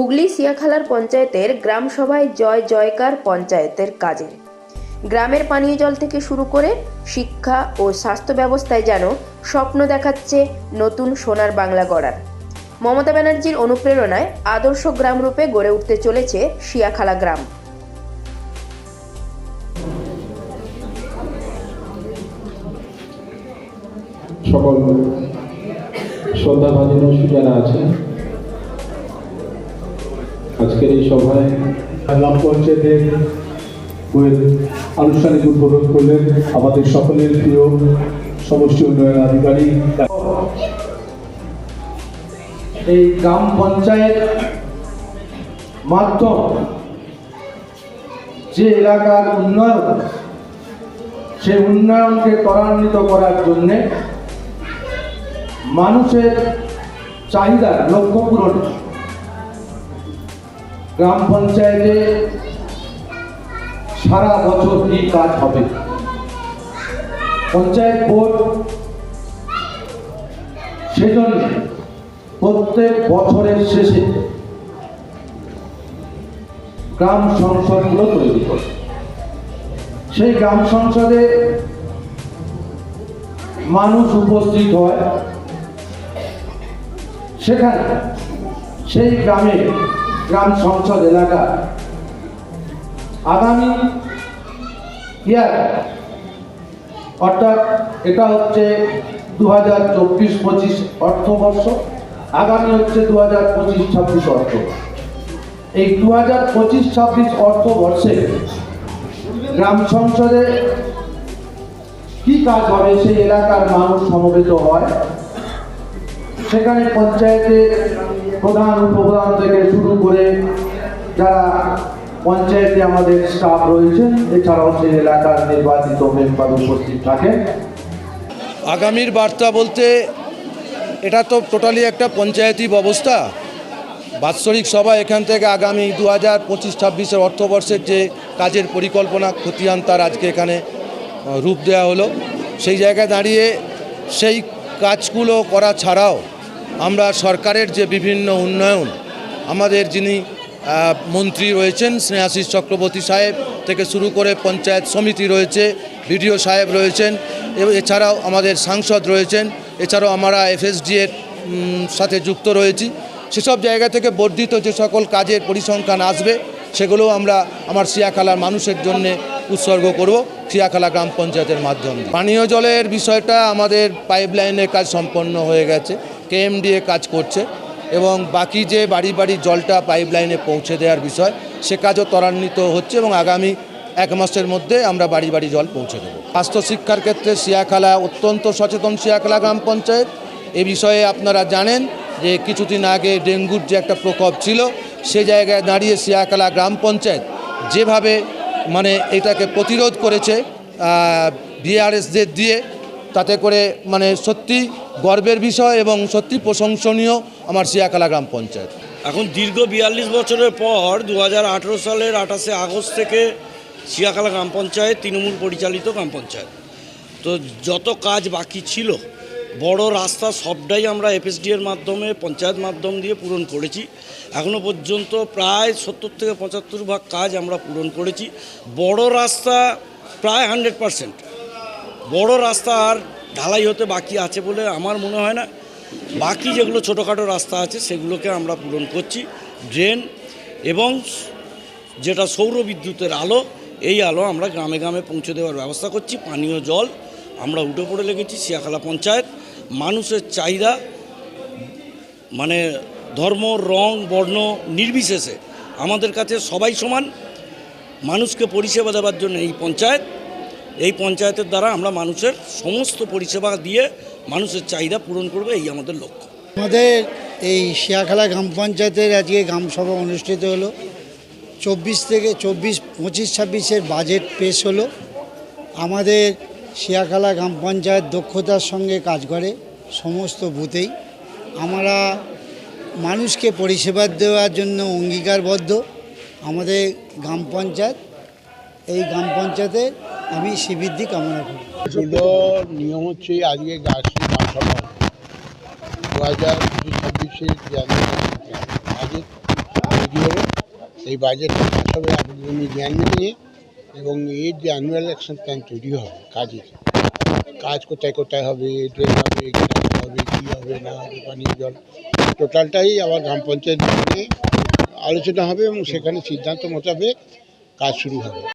হুগলি সিয়াখালার পঞ্চায়েতের গ্রাম সভায় জয় জয়কার পঞ্চায়েতের কাজে। গ্রামের পানীয় জল থেকে শুরু করে শিক্ষা ও স্বাস্থ্য ব্যবস্থায় যেন স্বপ্ন দেখাচ্ছে নতুন সোনার বাংলা গড়ার। মমতা ব্যানার্জির অনুপ্রেরণায় আদর্শ গ্রাম রূপে গড়ে উঠতে চলেছে শিয়াখালা গ্রাম। সকল শ্রদ্ধা ভাজন যারা আছেন আজকের এই সভায় গ্রাম পঞ্চায়েতের আনুষ্ঠানিক উদ্বোধন করলেন আমাদের সকলের প্রিয় সমষ্টি উন্নয়ন আধিকারিক। এই গ্রাম পঞ্চায়েত মাধ্যম যে এলাকার উন্নয়ন, সেই উন্নয়নকে ত্বরান্বিত করার জন্যে মানুষের চাহিদা লক্ষ্য পূরণ গ্রাম পঞ্চায়েতে সারা বছর কি কাজ হবে? পঞ্চায়েত বোর্ড সেজন্য প্রত্যেক বছরের শেষে গ্রাম সংসদগুলো তৈরি করে। সেই গ্রাম সংসদে মানুষ উপস্থিত হয়। সেখানে সেই গ্রামে গ্রাম সংসদ এলাকা। আগামী ইয়ার, অর্থাৎ এটা হচ্ছে দু হাজার চব্বিশ পঁচিশ অর্থবর্ষ, আগামী হচ্ছে দু হাজার পঁচিশ ছাব্বিশ অর্থ। এই দু হাজার পঁচিশ ছাব্বিশ অর্থবর্ষে গ্রাম সংসদে কি কাজ হবে? সেই এলাকার মানুষ সমবেত হয়। সেখানে পঞ্চায়েতের প্রধান উপপ্রধান থেকে শুরু করে যারা পঞ্চায়েতে আমাদের স্টাফ রয়েছেন এছাড়াও সেই এলাকার নির্বাচিত মেম্বার উপস্থিত থাকেন। আগামীর বার্তা বলতে এটা তো টোটালি একটা পঞ্চায়েতি ব্যবস্থা। বাৎসরিক সভা এখান থেকে আগামী দু হাজার পঁচিশ ছাব্বিশের অর্থবর্ষের যে কাজের পরিকল্পনা খতিয়ান তার আজকে এখানে রূপ দেওয়া হলো। সেই জায়গায় দাঁড়িয়ে সেই কাজগুলো করা ছাড়াও আমরা সরকারের যে বিভিন্ন উন্নয়ন, আমাদের যিনি মন্ত্রী রয়েছেন, স্নেহাশিস চক্রবর্তী সাহেব থেকে শুরু করে পঞ্চায়েত সমিতি রয়েছে, বিডিও সাহেব রয়েছেন এছাড়াও আমাদের সাংসদ রয়েছেন, এছাড়াও আমরা এফএসডি এর সাথে যুক্ত রয়েছি। সেসব জায়গা থেকে বর্ধিত যে সকল কাজের পরিসংখ্যান আসবে, সেগুলো আমরা আমার সিয়াখালার মানুষের জন্য উৎসর্গ করব, সিয়াখালা গ্রাম পঞ্চায়েতের মাধ্যমে। পানীয় জলের বিষয়টা আমাদের পাইপলাইনের কাজ সম্পন্ন হয়ে গেছে। কেএমডিএ কাজ করছে এবং বাকি যে বাড়ি বাড়ি জলটা পাইপলাইনে পৌঁছে দেওয়ার বিষয়, সে কাজও ত্বরান্বিত হচ্ছে এবং আগামী এক মাসের মধ্যে আমরা বাড়ি বাড়ি জল পৌঁছে দেবো। স্বাস্থ্য শিক্ষার ক্ষেত্রে শিয়াখালা অত্যন্ত সচেতন শিয়াখালা গ্রাম পঞ্চায়েত। এ বিষয়ে আপনারা জানেন যে কিছুদিন আগে ডেঙ্গুর যে একটা প্রকোপ ছিল, সে জায়গায় দাঁড়িয়ে শিয়াখালা গ্রাম পঞ্চায়েত যেভাবে মানে এটাকে প্রতিরোধ করেছে বিআরএসদের দিয়ে তাতে করে মানে সত্যি গর্বের বিষয় এবং সত্যি প্রশংসনীয় আমার সিয়াখালা গ্রাম পঞ্চায়েত। এখন দীর্ঘ বিয়াল্লিশ বছরের পর দু হাজার আঠেরো সালের আঠাশে আগস্ট থেকে শিয়াখালা গ্রাম পঞ্চায়েত তৃণমূল পরিচালিত গ্রাম পঞ্চায়েত। তো যত কাজ বাকি ছিল, বড় রাস্তা সবটাই আমরা এফএসডি এর মাধ্যমে, পঞ্চায়েত মাধ্যম দিয়ে পূরণ করেছি। এখনও পর্যন্ত প্রায় সত্তর থেকে পঁচাত্তর ভাগ কাজ আমরা পূরণ করেছি। বড় রাস্তা প্রায় হান্ড্রেড পারসেন্ট। বড় রাস্তা আর ঢালাই হতে বাকি আছে বলে আমার মনে হয় না। বাকি যেগুলো ছোটোখাটো রাস্তা আছে সেগুলোকে আমরা পূরণ করছি। ড্রেন এবং যেটা সৌর বিদ্যুতের আলো, এই আলো আমরা গ্রামে গ্রামে পৌঁছে দেওয়ার ব্যবস্থা করছি। পানীয় জল আমরা উঠে পড়ে লেগেছি, শিয়াখালা পঞ্চায়েত। মানুষের চাহিদা মানে ধর্ম, রং, বর্ণ নির্বিশেষে আমাদের কাছে সবাই সমান। মানুষকে পরিষেবা দেওয়ার জন্য এই পঞ্চায়েত এই পঞ্চায়েতের দ্বারা আমরা মানুষের সমস্ত পরিষেবা দিয়ে মানুষের চাহিদা পূরণ করবে, এই আমাদের লক্ষ্য। আমাদের এই শিয়াখালা গ্রাম পঞ্চায়েতের আজকে গ্রাম সভা অনুষ্ঠিত হলো। চব্বিশ থেকে চব্বিশ, পঁচিশ, ছাব্বিশের বাজেট পেশ হলো। আমাদের শিয়াখালা গ্রাম পঞ্চায়েত দক্ষতার সঙ্গে কাজ করে সমস্ত বুথেই। আমরা মানুষকে পরিষেবা দেওয়ার জন্য অঙ্গীকারবদ্ধ। আমাদের গ্রাম পঞ্চায়েত এই গ্রাম পঞ্চায়েতে আমি শ্রীবৃদ্ধি কামনা করি। নিয়ম হচ্ছে আজকে গাছটি গ্রামসভা দু হাজার পঁচিশ ছাব্বিশের আজকে এই বাজেট পাস হবে মিটিংয়ে এবং এর যে অ্যানুয়াল অ্যাকশন প্ল্যান তৈরি হবে কাজের, কাজ কোথায় কোথায় হবে ড্রেন হবে হবে, কী হবে, না হবে, পানীয় জল টোটালটাই আবার গ্রাম পঞ্চায়েত নিয়ে আলোচনা হবে এবং সেখানে সিদ্ধান্ত মোতাবেক কাজ শুরু হবে।